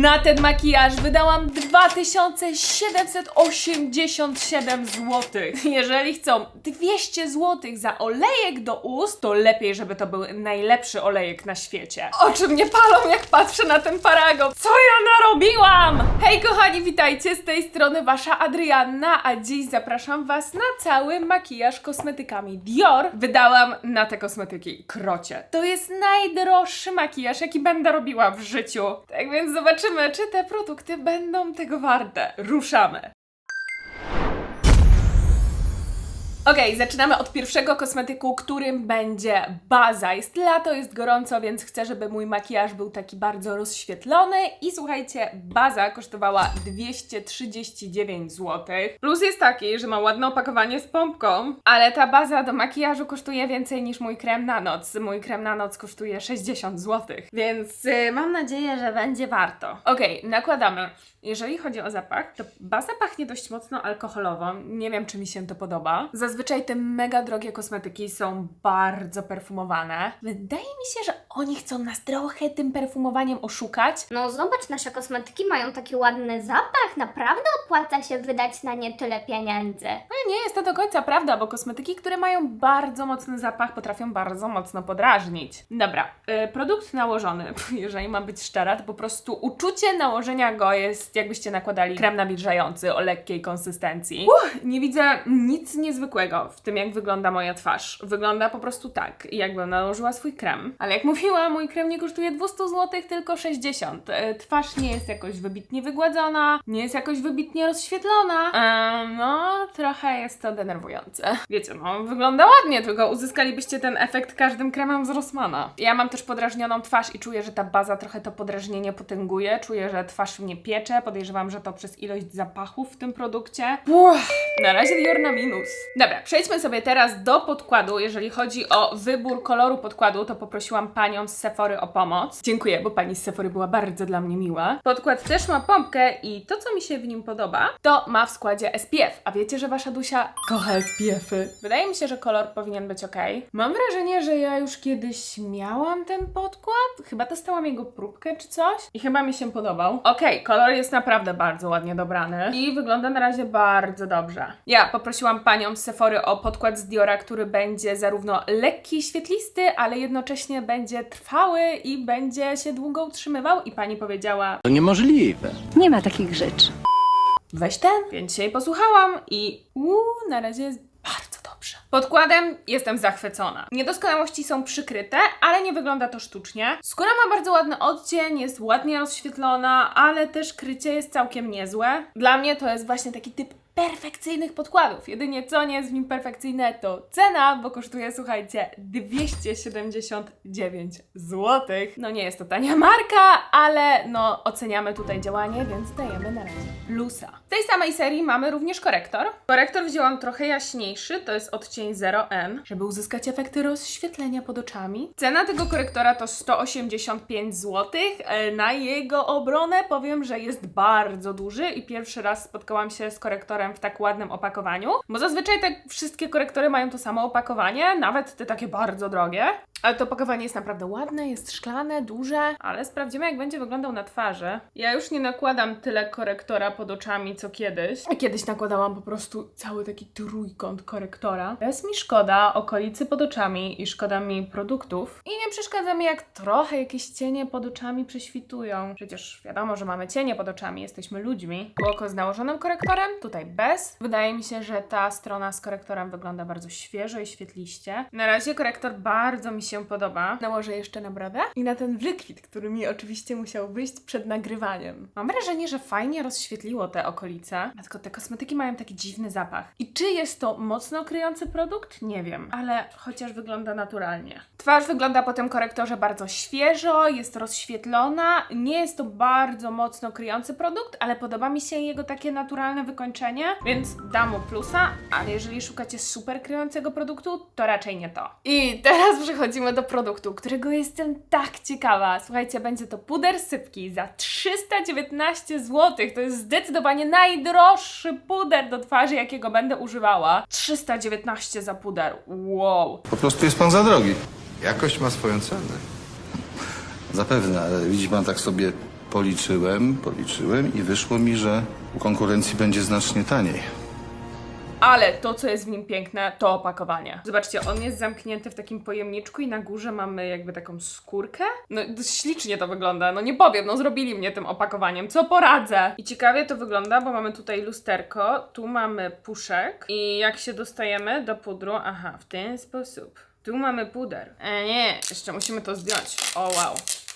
Na ten makijaż wydałam 2787 zł. Jeżeli chcą 200 zł za olejek do ust, to lepiej, żeby to był najlepszy olejek na świecie. Oczy mnie palą, jak patrzę na ten paragon. Co ja narobiłam? Hej kochani, witajcie, z tej strony wasza Adrianna, a dziś zapraszam was na cały makijaż kosmetykami Dior. Wydałam na te kosmetyki krocie. To jest najdroższy makijaż, jaki będę robiła w życiu. Tak więc zobaczymy, czy te produkty będą tego warte. Ruszamy! Okej, zaczynamy od pierwszego kosmetyku, którym będzie baza. Jest lato, jest gorąco, więc chcę, żeby mój makijaż był taki bardzo rozświetlony. I słuchajcie, baza kosztowała 239 zł. Plus jest taki, że ma ładne opakowanie z pompką, ale ta baza do makijażu kosztuje więcej niż mój krem na noc. Mój krem na noc kosztuje 60 zł, więc y, mam nadzieję, że będzie warto. Okej, nakładamy. Jeżeli chodzi o zapach, to baza pachnie dość mocno alkoholowo. Nie wiem, czy mi się to podoba. Zazwyczaj te mega drogie kosmetyki są bardzo perfumowane. Wydaje mi się, że oni chcą nas trochę tym perfumowaniem oszukać. No zobacz, nasze kosmetyki mają taki ładny zapach. Naprawdę opłaca się wydać na nie tyle pieniędzy. No nie jest to do końca prawda, bo kosmetyki, które mają bardzo mocny zapach, potrafią bardzo mocno podrażnić. Dobra, y, produkt nałożony, jeżeli mam być szczera, to po prostu uczucie nałożenia go jest jakbyście nakładali krem nawilżający o lekkiej konsystencji. Uff, nie widzę nic niezwykłego w tym, jak wygląda moja twarz. Wygląda po prostu tak, jakbym nałożyła swój krem. Ale jak mówiłam, mój krem nie kosztuje 200 zł, tylko 60. Y, Twarz nie jest jakoś wybitnie wygładzona, nie jest jakoś wybitnie rozświetlona. Em, no, trochę jest to denerwujące. Wiecie, no, wygląda ładnie, tylko uzyskalibyście ten efekt każdym kremem z Rossmana. Ja mam też podrażnioną twarz i czuję, że ta baza trochę to podrażnienie potęguje. Czuję, że twarz mnie piecze. Podejrzewam, że to przez ilość zapachów w tym produkcie. Uff, na razie Dior na minus. Dobra, przejdźmy sobie teraz do podkładu. Jeżeli chodzi o wybór koloru podkładu, to poprosiłam panią z Sephory o pomoc. Dziękuję, bo pani z Sephory była bardzo dla mnie miła. Podkład też ma pompkę i to, co mi się w nim podoba, to ma w składzie SPF. A wiecie, że wasza Dusia kocha SPF-y? Wydaje mi się, że kolor powinien być ok. Mam wrażenie, że ja już kiedyś miałam ten podkład. Chyba dostałam jego próbkę czy coś. I chyba mi się podobał. Okej, kolor jest naprawdę bardzo ładnie dobrany. I wygląda na razie bardzo dobrze. Ja poprosiłam panią z Sephory o podkład z Diora, który będzie zarówno lekki i świetlisty, ale jednocześnie będzie trwały i będzie się długo utrzymywał. I pani powiedziała, To niemożliwe. Nie ma takich rzeczy. weź ten. Więc się jej posłuchałam i uuu, na razie jest bardzo dobrze. Podkładem jestem zachwycona. Niedoskonałości są przykryte, ale nie wygląda to sztucznie. Skóra ma bardzo ładny odcień, jest ładnie rozświetlona, ale też krycie jest całkiem niezłe. Dla mnie to jest właśnie taki typ perfekcyjnych podkładów. Jedynie co nie jest w nim perfekcyjne to cena, bo kosztuje, słuchajcie, 279 zł. No nie jest to tania marka, ale no oceniamy tutaj działanie, więc dajemy na razie plusa. Tej samej serii mamy również korektor. Korektor wzięłam trochę jaśniejszy, to jest odcień 0N, żeby uzyskać efekty rozświetlenia pod oczami. Cena tego korektora to 185 zł. E, Na jego obronę powiem, że jest bardzo duży i pierwszy raz spotkałam się z korektorem w tak ładnym opakowaniu, bo zazwyczaj te wszystkie korektory mają to samo opakowanie, nawet te takie bardzo drogie. Ale to opakowanie jest naprawdę ładne, jest szklane, duże, ale sprawdzimy jak będzie wyglądał na twarzy. Ja już nie nakładam tyle korektora pod oczami co kiedyś. Kiedyś nakładałam po prostu cały taki trójkąt korektora. Jest mi szkoda okolicy pod oczami i szkoda mi produktów. I nie przeszkadza mi jak trochę jakieś cienie pod oczami prześwitują. Przecież wiadomo, że mamy cienie pod oczami, jesteśmy ludźmi. Oko z nałożonym korektorem, tutaj bez. Wydaje mi się, że ta strona z korektorem wygląda bardzo świeżo i świetliście. Na razie korektor bardzo mi się podoba. Nałożę jeszcze na brodę i na ten wykwit, który mi oczywiście musiał wyjść przed nagrywaniem. Mam wrażenie, że fajnie rozświetliło te okolice, tylko te kosmetyki mają taki dziwny zapach. I czy jest to mocno kryjący produkt? Nie wiem, ale chociaż wygląda naturalnie. Twarz wygląda po tym korektorze bardzo świeżo, jest rozświetlona. Nie jest to bardzo mocno kryjący produkt, ale podoba mi się jego takie naturalne wykończenie, więc dam mu plusa, ale jeżeli szukacie super kryjącego produktu, to raczej nie to. I teraz przechodzimy do produktu, którego jestem tak ciekawa. Słuchajcie, będzie to puder sypki za 319 zł. To jest zdecydowanie najdroższy puder do twarzy, jakiego będę używała. 319 za puder. Wow. Po prostu jest pan za drogi. Jakość ma swoją cenę. Zapewne, ale widzi pan tak sobie Policzyłem, policzyłem i wyszło mi, że u konkurencji będzie znacznie taniej. Ale to, co jest w nim piękne, to opakowanie. Zobaczcie, on jest zamknięty w takim pojemniczku i na górze mamy jakby taką skórkę. No, ślicznie to wygląda. No nie powiem, no zrobili mnie tym opakowaniem. Co poradzę? I ciekawie to wygląda, bo mamy tutaj lusterko, tu mamy puszek i jak się dostajemy do pudru, aha, w ten sposób. Tu mamy puder. E, nie, jeszcze musimy to zdjąć. O, wow.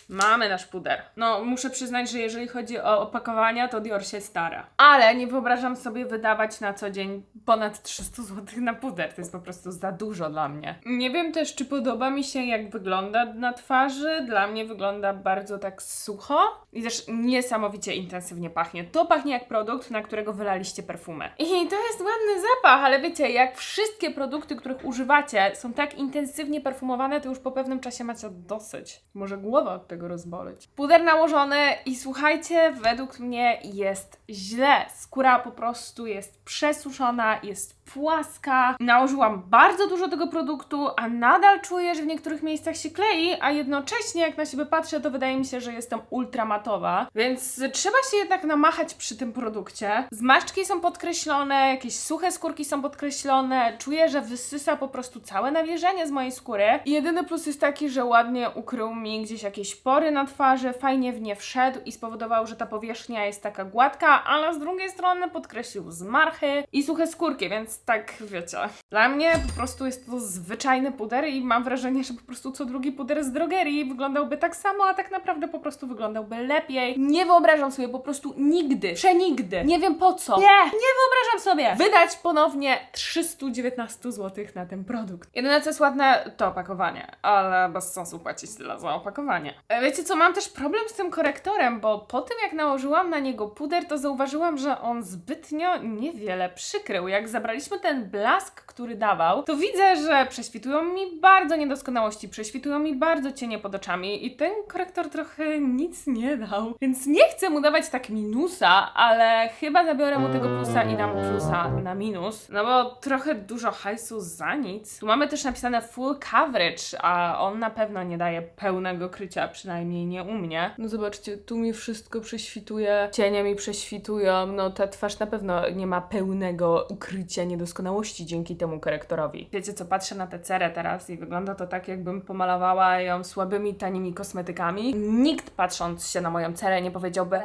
Mamy nasz puder. No, muszę przyznać, że jeżeli chodzi o opakowania, to Dior się stara. Ale nie wyobrażam sobie wydawać na co dzień ponad 300 zł na puder. To jest po prostu za dużo dla mnie. Nie wiem też, czy podoba mi się, jak wygląda na twarzy. Dla mnie wygląda bardzo tak sucho i też niesamowicie intensywnie pachnie. To pachnie jak produkt, na którego wylaliście perfumę. I to jest ładny zapach, ale wiecie, jak wszystkie produkty, których używacie, są tak intensywnie perfumowane, to już po pewnym czasie macie dosyć. Może głowa od tego rozboleć. Puder nałożony i słuchajcie, według mnie jest źle. Skóra po prostu jest przesuszona, jest płaska. Nałożyłam bardzo dużo tego produktu, a nadal czuję, że w niektórych miejscach się klei, a jednocześnie jak na siebie patrzę, to wydaje mi się, że jestem ultramatowa. Więc trzeba się jednak namachać przy tym produkcie. Zmarszczki są podkreślone, jakieś suche skórki są podkreślone. Czuję, że wysysa po prostu całe nawilżenie z mojej skóry. I jedyny plus jest taki, że ładnie ukrył mi gdzieś jakieś pory na twarzy, fajnie w nie wszedł i spowodował, że ta powierzchnia jest taka gładka, ale z drugiej strony podkreślił zmarchy i suche skórki, więc tak wiecie. Dla mnie po prostu jest to zwyczajny puder i mam wrażenie, że po prostu co drugi puder z drogerii wyglądałby tak samo, a tak naprawdę po prostu wyglądałby lepiej. Nie wyobrażam sobie po prostu nigdy, przenigdy, nie wiem po co. Nie, nie wyobrażam sobie wydać ponownie 319 zł na ten produkt. Jedyne co jest ładne to opakowanie, ale bez sensu płacić tyle za opakowanie. E, Wiecie co, mam też problem z tym korektorem, bo po tym jak nałożyłam na niego puder, to zauważyłam, że on zbytnio niewiele przykrył. Jak zabraliśmy ten blask, który dawał, to widzę, że prześwitują mi bardzo niedoskonałości, prześwitują mi bardzo cienie pod oczami i ten korektor trochę nic nie dał. Więc nie chcę mu dawać tak minusa, ale chyba zabiorę mu tego plusa i dam plusa na minus, no bo trochę dużo hajsu za nic. Tu mamy też napisane full coverage, a on na pewno nie daje pełnego krycia, przynajmniej nie u mnie. No zobaczcie, tu mi wszystko prześwituje, cienie mi prześwitują, no ta twarz na pewno nie ma pełnego ukrycia niedoskonałości dzięki temu korektorowi. Wiecie co, patrzę na tę cerę teraz i wygląda to tak, jakbym pomalowała ją słabymi, tanimi kosmetykami. Nikt patrząc się na moją cerę nie powiedziałby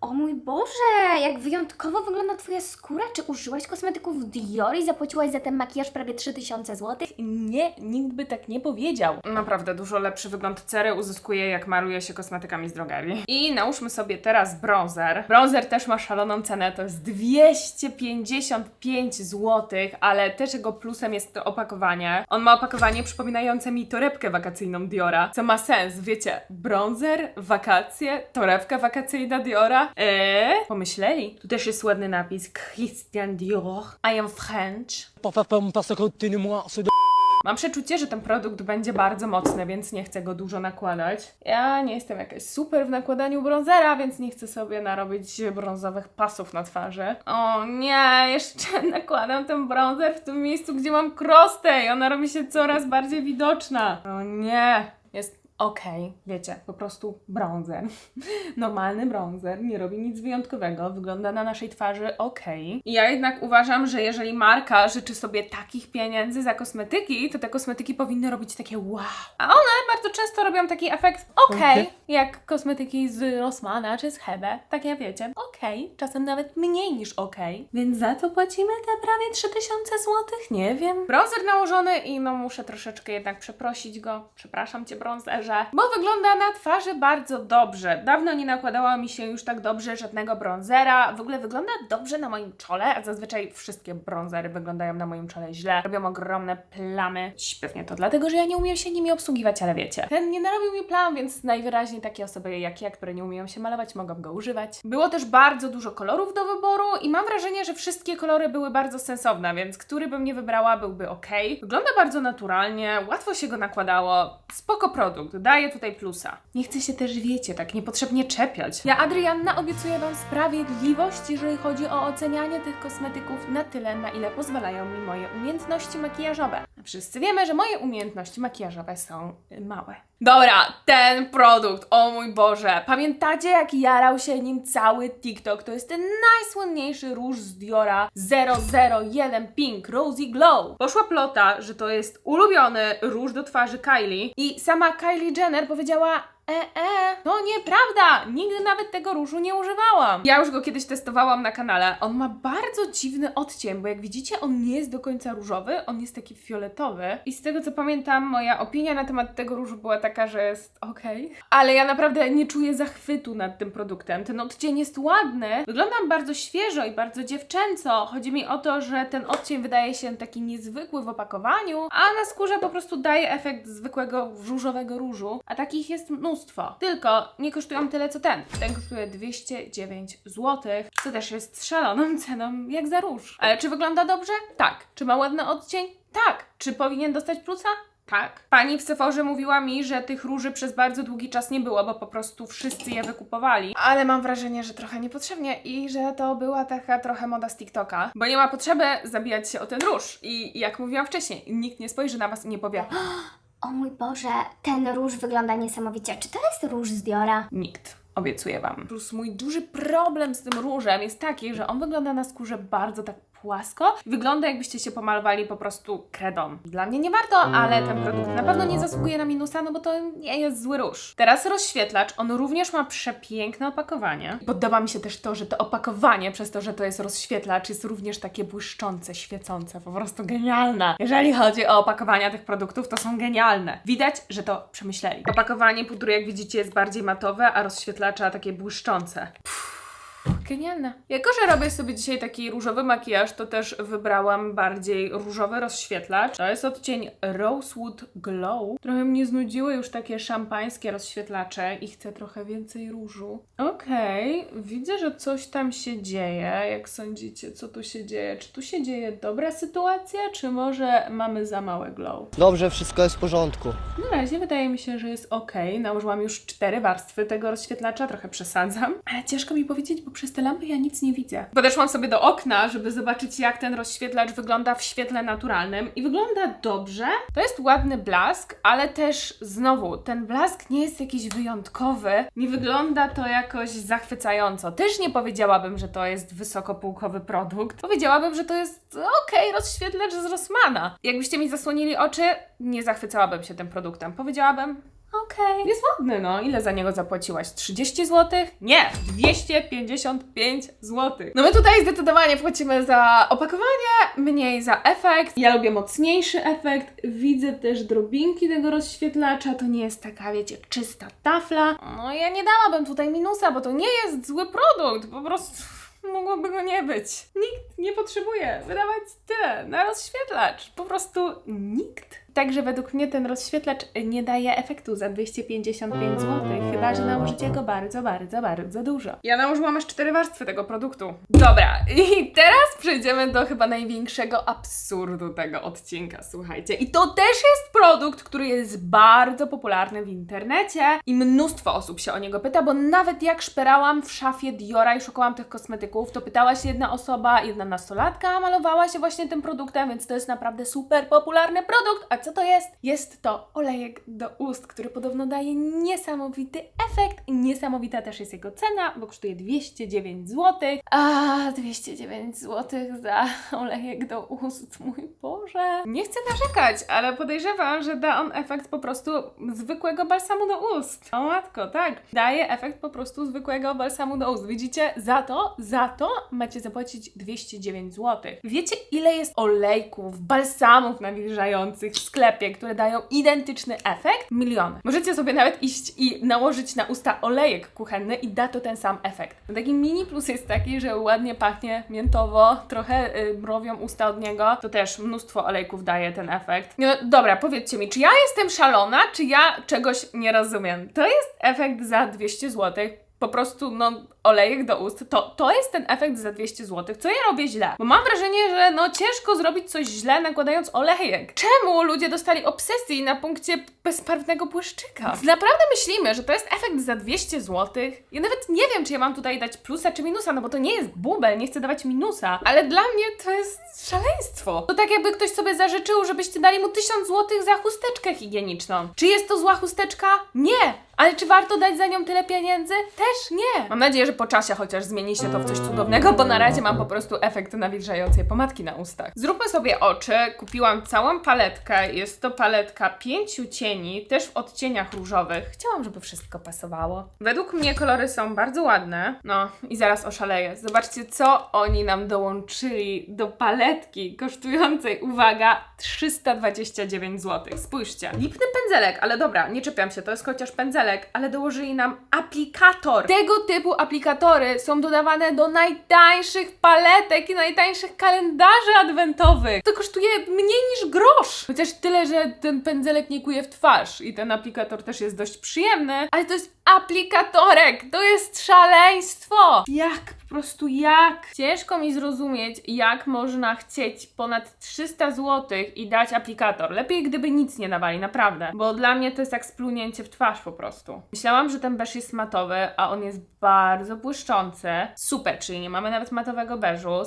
O mój Boże, jak wyjątkowo wygląda Twoja skóra. Czy użyłaś kosmetyków Dior i zapłaciłaś za ten makijaż prawie 3000 zł? Nie, nikt by tak nie powiedział. Naprawdę dużo lepszy wygląd cery uzyskuje, jak maluje się kosmetykami z drogerii. I nałóżmy sobie teraz bronzer. Bronzer też ma szaloną cenę, to jest 255 zł, ale też jego plusem jest to opakowanie. On ma opakowanie przypominające mi torebkę wakacyjną Diora, co ma sens, wiecie, bronzer, wakacje, torebka wakacyjna Diora. Eee, pomyśleli. Tu też jest ładny napis Christian Dior. I am French. Mam przeczucie, że ten produkt będzie bardzo mocny, więc nie chcę go dużo nakładać. Ja nie jestem jakaś super w nakładaniu bronzera, więc nie chcę sobie narobić brązowych pasów na twarzy. O nie, jeszcze nakładam ten bronzer w tym miejscu, gdzie mam krostę i ona robi się coraz bardziej widoczna. O nie, jest okej, wiecie, po prostu bronzer. Normalny bronzer, nie robi nic wyjątkowego, wygląda na naszej twarzy okej. I Ja jednak uważam, że jeżeli marka życzy sobie takich pieniędzy za kosmetyki, to te kosmetyki powinny robić takie wow. A one bardzo często robią taki efekt okej, Okej. jak kosmetyki z Rossmana czy z Hebe. Takie wiecie, okej, czasem nawet mniej niż okej. Więc za to płacimy te prawie 3000 zł? Nie wiem. Bronzer nałożony i no muszę troszeczkę jednak przeprosić go. Przepraszam cię, Bo wygląda na twarzy bardzo dobrze. Dawno nie nakładała mi się już tak dobrze żadnego bronzera. W ogóle wygląda dobrze na moim czole, a zazwyczaj wszystkie bronzery wyglądają na moim czole źle. Robią ogromne plamy. Pewnie to dlatego, że ja nie umiem się nimi obsługiwać, ale wiecie. Ten nie narobił mi plam, więc najwyraźniej takie osoby jak ja, które nie umieją się malować, mogą go używać. Było też bardzo dużo kolorów do wyboru i mam wrażenie, że wszystkie kolory były bardzo sensowne, więc który bym nie wybrała, byłby ok. Wygląda bardzo naturalnie, łatwo się go nakładało. Spoko produkt, daję tutaj plusa. Nie chcę się też, wiecie, tak niepotrzebnie czepiać. Ja, Adrianna, obiecuję Wam sprawiedliwość, jeżeli chodzi o ocenianie tych kosmetyków na tyle, na ile pozwalają mi moje umiejętności makijażowe. Wszyscy wiemy, że moje umiejętności makijażowe są małe. Dobra, ten produkt, o mój Boże. Pamiętacie jak jarał się nim cały TikTok? To jest ten najsłynniejszy róż z Diora 001 Pink Rosy Glow. Poszła plota, że to jest ulubiony róż do twarzy Kylie i sama Kylie Jenner powiedziała E, e, to nieprawda! Nigdy nawet tego różu nie używałam. Ja już go kiedyś testowałam na kanale. On ma bardzo dziwny odcień, bo jak widzicie, on nie jest do końca różowy, on jest taki fioletowy. I z tego co pamiętam, moja opinia na temat tego różu była taka, że jest okej. Ale ja naprawdę nie czuję zachwytu nad tym produktem. Ten odcień jest ładny, wyglądam bardzo świeżo i bardzo dziewczęco. Chodzi mi o to, że ten odcień wydaje się taki niezwykły w opakowaniu, a na skórze po prostu daje efekt zwykłego różowego różu, a takich jest mnóstwo. Tylko nie kosztują tyle co ten. Ten kosztuje 209 zł, co też jest szaloną ceną jak za róż. Ale czy wygląda dobrze? Tak. Czy ma ładny odcień? Tak. Czy powinien dostać plusa? Tak. Pani w Sephorze mówiła mi, że tych róży przez bardzo długi czas nie było, bo po prostu wszyscy je wykupowali. Ale mam wrażenie, że trochę niepotrzebnie i że to była taka trochę moda z TikToka. Bo nie ma potrzeby zabijać się o ten róż. I jak mówiłam wcześniej, nikt nie spojrzy na was i nie powie O mój Boże, ten róż wygląda niesamowicie. Czy to jest róż z Diora? Nikt. Obiecuję Wam. Plus mój duży problem z tym różem jest taki, że on wygląda na skórze bardzo tak płasko. Wygląda jakbyście się pomalowali po prostu kredą. Dla mnie nie warto, ale ten produkt na pewno nie zasługuje na minusa, no bo to nie jest zły róż. Teraz rozświetlacz. On również ma przepiękne opakowanie. Podoba mi się też to, że to opakowanie, przez to, że to jest rozświetlacz, jest również takie błyszczące, świecące. Po prostu genialne. Jeżeli chodzi o opakowania tych produktów, to są genialne. Widać, że to przemyśleli. Opakowanie pudru, jak widzicie, jest bardziej matowe, a rozświetlacza takie błyszczące. Genialne. Jako, że robię sobie dzisiaj taki różowy makijaż, to też wybrałam bardziej różowy rozświetlacz. To jest odcień Rosewood Glow. Trochę mnie znudziły już takie szampańskie rozświetlacze i chcę trochę więcej różu. Okej, widzę, że coś tam się dzieje. Jak sądzicie, co tu się dzieje? Czy tu się dzieje dobra sytuacja, czy może mamy za małe glow? Dobrze, wszystko jest w porządku. Na razie wydaje mi się, że jest ok. Nałożyłam już cztery warstwy tego rozświetlacza, trochę przesadzam, ale ciężko mi powiedzieć, bo przez te lampy ja nic nie widzę. Podeszłam sobie do okna, żeby zobaczyć, jak ten rozświetlacz wygląda w świetle naturalnym i wygląda dobrze. To jest ładny blask, ale też znowu, ten blask nie jest jakiś wyjątkowy, nie wygląda to jakoś zachwycająco. Też nie powiedziałabym, że to jest wysokopółkowy produkt. Powiedziałabym, że to jest okej rozświetlacz z Rossmana. Jakbyście mi zasłonili oczy, nie zachwycałabym się tym produktem. Powiedziałabym, okej, jest ładny, no. Ile za niego zapłaciłaś? 30 zł? Nie, 255 zł. No my tutaj zdecydowanie płacimy za opakowanie, mniej za efekt. Ja lubię mocniejszy efekt. Widzę też drobinki tego rozświetlacza. To nie jest taka, wiecie, czysta tafla. No ja nie dałabym tutaj minusa, bo to nie jest zły produkt. Po prostu mogłoby go nie być. Nikt nie potrzebuje wydawać tyle na rozświetlacz. Po prostu nikt. Także według mnie ten rozświetlacz nie daje efektu za 255 zł, chyba że nałożycie go bardzo, bardzo, bardzo dużo. Ja nałożyłam aż cztery warstwy tego produktu. Dobra, i teraz przejdziemy do chyba największego absurdu tego odcinka, słuchajcie. I to też jest produkt, który jest bardzo popularny w internecie i mnóstwo osób się o niego pyta, bo nawet jak szperałam w szafie Diora i szukałam tych kosmetyków, to pytała się jedna osoba, jedna nastolatka malowała się właśnie tym produktem, więc to jest naprawdę super popularny produkt. A co to jest? Jest to olejek do ust, który podobno daje niesamowity efekt niesamowita też jest jego cena, bo kosztuje 209 zł. A 209 zł za olejek do ust, mój Boże. Nie chcę narzekać, ale podejrzewam, że da on efekt po prostu zwykłego balsamu do ust. O matko, tak. Daje efekt po prostu zwykłego balsamu do ust. Widzicie? Za to, za to macie zapłacić 209 zł. Wiecie, ile jest olejków, balsamów nawilżających sklepie, które dają identyczny efekt? Miliony. Możecie sobie nawet iść i nałożyć na usta olejek kuchenny i da to ten sam efekt. Taki mini plus jest taki, że ładnie pachnie miętowo, trochę y, mrowią usta od niego. To też mnóstwo olejków daje ten efekt. No dobra, powiedzcie mi, czy ja jestem szalona, czy ja czegoś nie rozumiem? To jest efekt za 200 zł. Po prostu, no, olejek do ust, to to jest ten efekt za 200 zł. Co ja robię źle? Bo mam wrażenie, że no ciężko zrobić coś źle nakładając olejek. Czemu ludzie dostali obsesji na punkcie bezbarwnego błyszczyka? Naprawdę myślimy, że to jest efekt za 200 zł? Ja nawet nie wiem, czy ja mam tutaj dać plusa czy minusa, no bo to nie jest bubel, nie chcę dawać minusa, ale dla mnie to jest szaleństwo. To tak jakby ktoś sobie zażyczył, żebyście dali mu 1000 zł za chusteczkę higieniczną. Czy jest to zła chusteczka? Nie! Ale czy warto dać za nią tyle pieniędzy? Też nie. Mam nadzieję, że po czasie chociaż zmieni się to w coś cudownego, bo na razie mam po prostu efekt nawilżającej pomadki na ustach. Zróbmy sobie oczy. Kupiłam całą paletkę. Jest to paletka pięciu cieni, też w odcieniach różowych. Chciałam, żeby wszystko pasowało. Według mnie kolory są bardzo ładne. No i zaraz oszaleję. Zobaczcie, co oni nam dołączyli do paletki kosztującej, uwaga, 329 zł. Spójrzcie. Lipny pędzelek, ale dobra, nie czepiam się, to jest chociaż pędzelek, ale dołożyli nam aplikator. Tego typu aplikatory są dodawane do najtańszych paletek i najtańszych kalendarzy adwentowych. To kosztuje mniej niż grosz. Chociaż tyle, że ten pędzelek nie kuje w twarz i ten aplikator też jest dość przyjemny, ale to jest aplikatorek. To jest szaleństwo. Jak po prostu jak? Ciężko mi zrozumieć, jak można chcieć ponad 300 zł i dać aplikator. Lepiej, gdyby nic nie dawali, naprawdę. Bo dla mnie to jest jak splunięcie w twarz po prostu. Myślałam, że ten beż jest matowy, a on jest bardzo błyszczący. Super, czyli nie mamy nawet matowego beżu.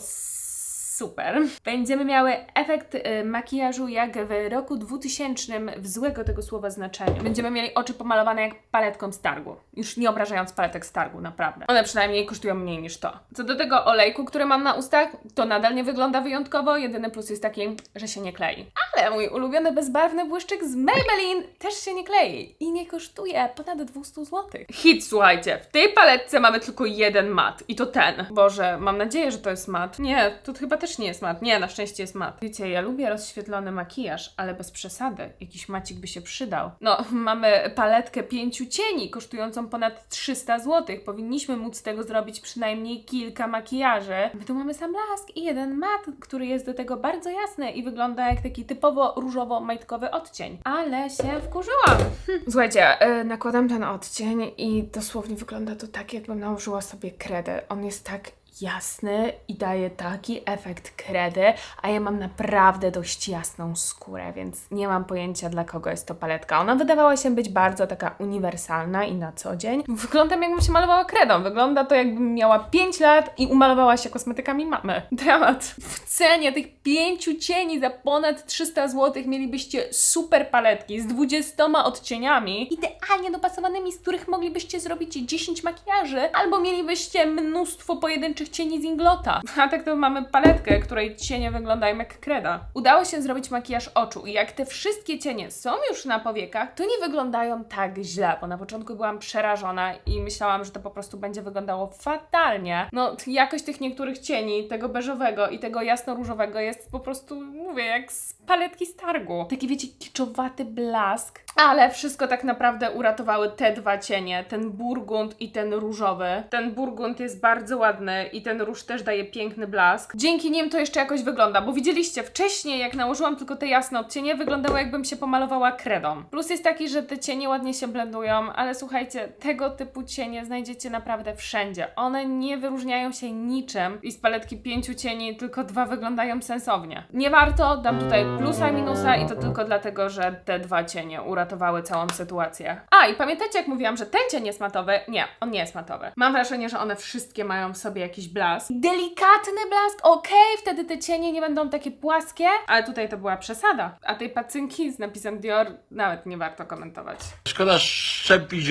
Super. Będziemy miały efekt y, makijażu jak w roku 2000 w złego tego słowa znaczeniu. Będziemy mieli oczy pomalowane jak paletką z targu. Już nie obrażając paletek z targu, naprawdę. One przynajmniej kosztują mniej niż to. Co do tego olejku, który mam na ustach, to nadal nie wygląda wyjątkowo. Jedyny plus jest taki, że się nie klei. Ale mój ulubiony bezbarwny błyszczyk z Maybelline też się nie klei i nie kosztuje ponad 200 zł. Hit, słuchajcie, w tej paletce mamy tylko jeden mat i to ten. Boże, mam nadzieję, że to jest mat. Nie, to chyba też nie jest mat. Nie, na szczęście jest mat. Wiecie, ja lubię rozświetlony makijaż, ale bez przesady. Jakiś macik by się przydał. No, mamy paletkę pięciu cieni kosztującą ponad 300 zł. Powinniśmy móc z tego zrobić przynajmniej kilka makijaży. My tu mamy sam blask i jeden mat, który jest do tego bardzo jasny i wygląda jak taki typowo różowo-majtkowy odcień. Ale się wkurzyłam. Hm. Słuchajcie, yy, nakładam ten odcień i dosłownie wygląda to tak, jakbym nałożyła sobie kredę. On jest tak jasny i daje taki efekt kredy, a ja mam naprawdę dość jasną skórę, więc nie mam pojęcia dla kogo jest to paletka. Ona wydawała się być bardzo taka uniwersalna i na co dzień. Wyglądam jakbym się malowała kredą. Wygląda to jakbym miała 5 lat i umalowała się kosmetykami mamy. Dramat. W cenie tych pięciu cieni za ponad 300 zł mielibyście super paletki z 20 odcieniami, idealnie dopasowanymi, z których moglibyście zrobić 10 makijaży, albo mielibyście mnóstwo pojedynczych cieni z Inglota. A tak to mamy paletkę, której cienie wyglądają jak kreda. Udało się zrobić makijaż oczu i jak te wszystkie cienie są już na powiekach, to nie wyglądają tak źle, bo na początku byłam przerażona i myślałam, że to po prostu będzie wyglądało fatalnie. No, jakość tych niektórych cieni, tego beżowego i tego jasno-różowego jest po prostu, mówię, jak z paletki z targu. Taki, wiecie, kiczowaty blask. Ale wszystko tak naprawdę uratowały te dwa cienie, ten burgund i ten różowy. Ten burgund jest bardzo ładny i ten róż też daje piękny blask. Dzięki nim to jeszcze jakoś wygląda, bo widzieliście wcześniej, jak nałożyłam tylko te jasne odcienie, wyglądało jakbym się pomalowała kredą. Plus jest taki, że te cienie ładnie się blendują, ale słuchajcie, tego typu cienie znajdziecie naprawdę wszędzie. One nie wyróżniają się niczym i z paletki pięciu cieni tylko dwa wyglądają sensownie. Nie warto, dam tutaj plusa i minusa i to tylko dlatego, że te dwa cienie uratowały całą sytuację. A i pamiętacie jak mówiłam, że ten cień jest matowy? Nie, on nie jest matowy. Mam wrażenie, że one wszystkie mają w sobie jakiś blask. Delikatny blask, okej, wtedy te cienie nie będą takie płaskie, ale tutaj to była przesada. A tej pacynki z napisem Dior nawet nie warto komentować. Szkoda szczepić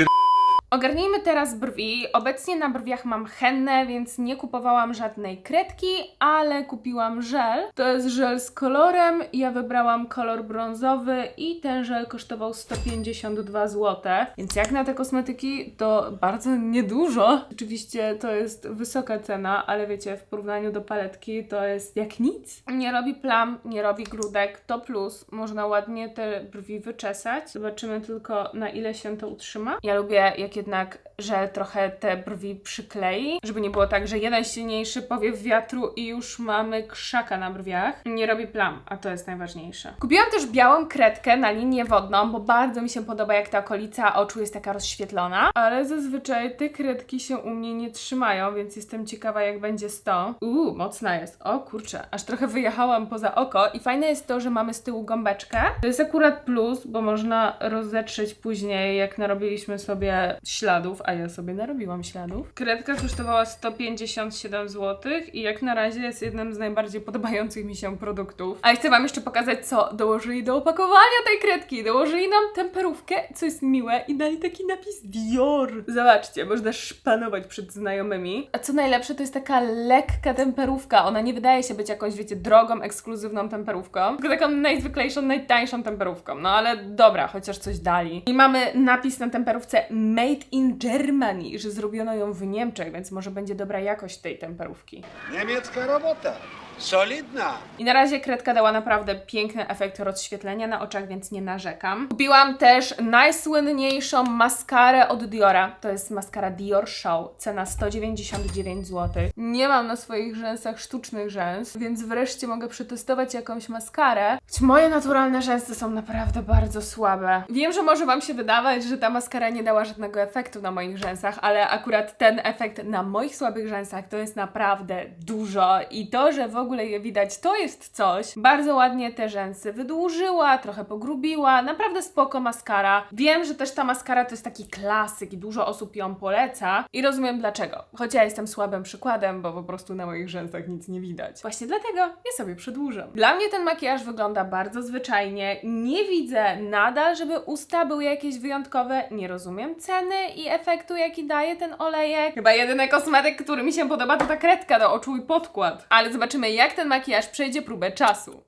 Ogarnijmy teraz brwi. Obecnie na brwiach mam hennę, więc nie kupowałam żadnej kredki, ale kupiłam żel. To jest żel z kolorem. Ja wybrałam kolor brązowy i ten żel kosztował 152 zł. Więc jak na te kosmetyki, to bardzo niedużo. Oczywiście to jest wysoka cena, ale wiecie, w porównaniu do paletki to jest jak nic. Nie robi plam, nie robi grudek, to plus. Można ładnie te brwi wyczesać. Zobaczymy tylko na ile się to utrzyma. Ja lubię, jak jest jednak, że trochę te brwi przyklei, żeby nie było tak, że jeden silniejszy powiew wiatru i już mamy krzaka na brwiach. Nie robi plam, a to jest najważniejsze. Kupiłam też białą kredkę na linię wodną, bo bardzo mi się podoba, jak ta okolica oczu jest taka rozświetlona, ale zazwyczaj te kredki się u mnie nie trzymają, więc jestem ciekawa, jak będzie z tą. Uuu, mocna jest. O kurczę, aż trochę wyjechałam poza oko i fajne jest to, że mamy z tyłu gąbeczkę. To jest akurat plus, bo można rozetrzeć później, jak narobiliśmy sobie śladów, a ja sobie narobiłam śladów. Kredka kosztowała 157 zł i jak na razie jest jednym z najbardziej podobających mi się produktów. A chcę Wam jeszcze pokazać, co dołożyli do opakowania tej kredki. Dołożyli nam temperówkę, co jest miłe i dali taki napis Dior. Zobaczcie, można szpanować przed znajomymi. A co najlepsze, to jest taka lekka temperówka. Ona nie wydaje się być jakąś, wiecie, drogą, ekskluzywną temperówką, tylko taką najzwyklejszą, najtańszą temperówką. No ale dobra, chociaż coś dali. I mamy napis na temperówce Made in Germany, że zrobiono ją w Niemczech, więc może będzie dobra jakość tej temperówki. Niemiecka robota. Solidna. I na razie kredka dała naprawdę piękny efekt rozświetlenia na oczach, więc nie narzekam. Kupiłam też najsłynniejszą maskarę od Diora. To jest maskara Dior Show. Cena 199 zł. Nie mam na swoich rzęsach sztucznych rzęs, więc wreszcie mogę przetestować jakąś maskarę. Choć moje naturalne rzęsy są naprawdę bardzo słabe. Wiem, że może Wam się wydawać, że ta maskara nie dała żadnego efektu na moich rzęsach, ale akurat ten efekt na moich słabych rzęsach to jest naprawdę dużo i to, że w ogóle je widać, to jest coś. Bardzo ładnie te rzęsy wydłużyła, trochę pogrubiła, naprawdę spoko maskara. Wiem, że też ta maskara to jest taki klasyk i dużo osób ją poleca i rozumiem dlaczego. Choć ja jestem słabym przykładem, bo po prostu na moich rzęsach nic nie widać. Właśnie dlatego je sobie przedłużam. Dla mnie ten makijaż wygląda bardzo zwyczajnie. Nie widzę nadal, żeby usta były jakieś wyjątkowe. Nie rozumiem ceny i efektu, jaki daje ten olejek. Chyba jedyny kosmetyk, który mi się podoba, to ta kredka do oczu i podkład. Ale zobaczymy, jak ten makijaż przejdzie próbę czasu.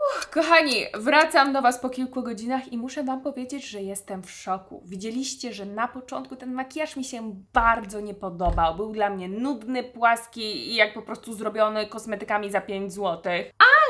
Uff, kochani, wracam do Was po kilku godzinach i muszę Wam powiedzieć, że jestem w szoku. Widzieliście, że na początku ten makijaż mi się bardzo nie podobał. Był dla mnie nudny, płaski i jak po prostu zrobiony kosmetykami za 5 zł.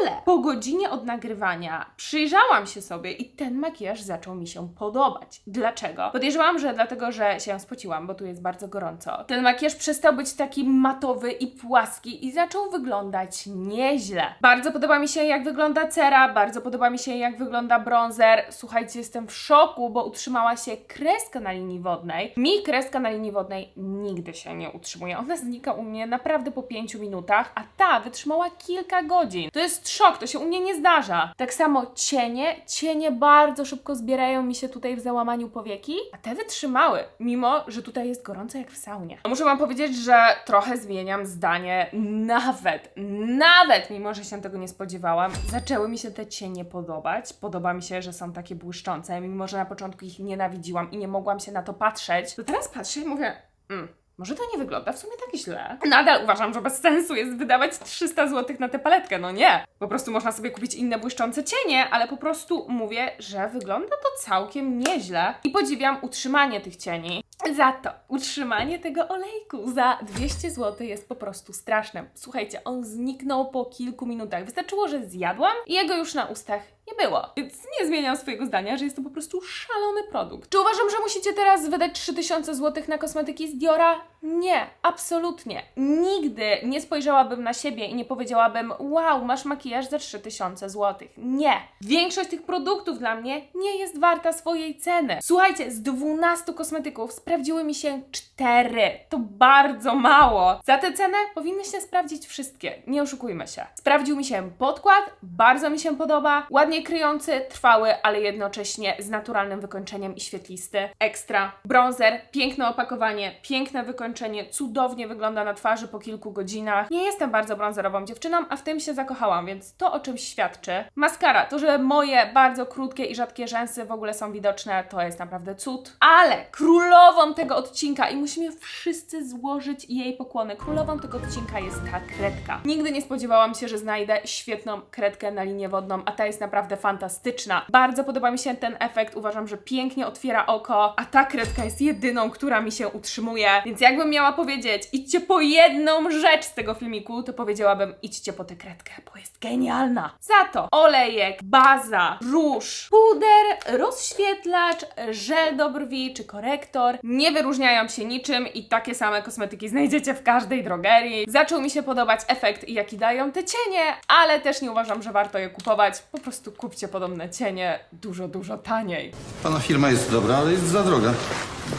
Ale po godzinie od nagrywania przyjrzałam się sobie i ten makijaż zaczął mi się podobać. Dlaczego? Podejrzewam, że dlatego, że się spociłam, bo tu jest bardzo gorąco. Ten makijaż przestał być taki matowy i płaski i zaczął wyglądać nieźle. Bardzo podoba mi się, jak wygląda cera, bardzo podoba mi się, jak wygląda bronzer. Słuchajcie, jestem w szoku, bo utrzymała się kreska na linii wodnej. Mi kreska na linii wodnej nigdy się nie utrzymuje. Ona znika u mnie naprawdę po 5 minutach, a ta wytrzymała kilka godzin. To jest szok, to się u mnie nie zdarza. Tak samo cienie, cienie bardzo szybko zbierają mi się tutaj w załamaniu powieki, a te wytrzymały, mimo że tutaj jest gorąco jak w saunie. Muszę Wam powiedzieć, że trochę zmieniam zdanie, nawet, nawet mimo, że się tego nie spodziewałam, zaczęły mi się te cienie podobać. Podoba mi się, że są takie błyszczące, mimo że na początku ich nienawidziłam i nie mogłam się na to patrzeć. To teraz patrzę i mówię, mm, może to nie wygląda w sumie tak źle. Nadal uważam, że bez sensu jest wydawać 300 zł na tę paletkę, no nie. Po prostu można sobie kupić inne błyszczące cienie, ale po prostu mówię, że wygląda to całkiem nieźle i podziwiam utrzymanie tych cieni. Za to utrzymanie tego olejku za 200 zł jest po prostu straszne. Słuchajcie, on zniknął po kilku minutach. Wystarczyło, że zjadłam i jego już na ustach nie było. Więc nie zmieniam swojego zdania, że jest to po prostu szalony produkt. Czy uważam, że musicie teraz wydać 3000 zł na kosmetyki z Diora? Nie, absolutnie. Nigdy nie spojrzałabym na siebie i nie powiedziałabym, wow, masz makijaż za 3000 zł. Nie. Większość tych produktów dla mnie nie jest warta swojej ceny. Słuchajcie, z 12 kosmetyków sprawdziły mi się 4. To bardzo mało. Za tę cenę powinnyście sprawdzić wszystkie. Nie oszukujmy się. Sprawdził mi się podkład, bardzo mi się podoba. Ładnie kryjący, trwały, ale jednocześnie z naturalnym wykończeniem i świetlisty. Ekstra. Bronzer, piękne opakowanie, piękne wykończenie, cudownie wygląda na twarzy po kilku godzinach. Nie jestem bardzo bronzerową dziewczyną, a w tym się zakochałam, więc to o czymś świadczy. Maskara, to, że moje bardzo krótkie i rzadkie rzęsy w ogóle są widoczne, to jest naprawdę cud. Ale królową tego odcinka i musimy wszyscy złożyć jej pokłony. Królową tego odcinka jest ta kredka. Nigdy nie spodziewałam się, że znajdę świetną kredkę na linię wodną, a ta jest naprawdę fantastyczna. Bardzo podoba mi się ten efekt, uważam, że pięknie otwiera oko, a ta kredka jest jedyną, która mi się utrzymuje. Więc jak Jakbym miała powiedzieć, idźcie po jedną rzecz z tego filmiku, to powiedziałabym, idźcie po tę kredkę, bo jest genialna. Za to olejek, baza, róż, puder, rozświetlacz, żel do brwi czy korektor nie wyróżniają się niczym i takie same kosmetyki znajdziecie w każdej drogerii. Zaczął mi się podobać efekt, jaki dają te cienie, ale też nie uważam, że warto je kupować. Po prostu kupcie podobne cienie dużo, dużo taniej. Pana firma jest dobra, ale jest za droga.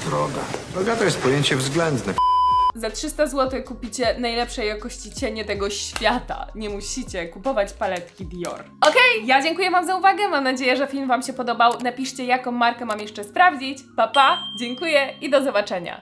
Droga. Droga to jest pojęcie względne. Za 300 zł kupicie najlepszej jakości cienie tego świata. Nie musicie kupować paletki Dior. Okej, ja dziękuję Wam za uwagę. Mam nadzieję, że film Wam się podobał. Napiszcie, jaką markę mam jeszcze sprawdzić. Pa, pa, dziękuję i do zobaczenia.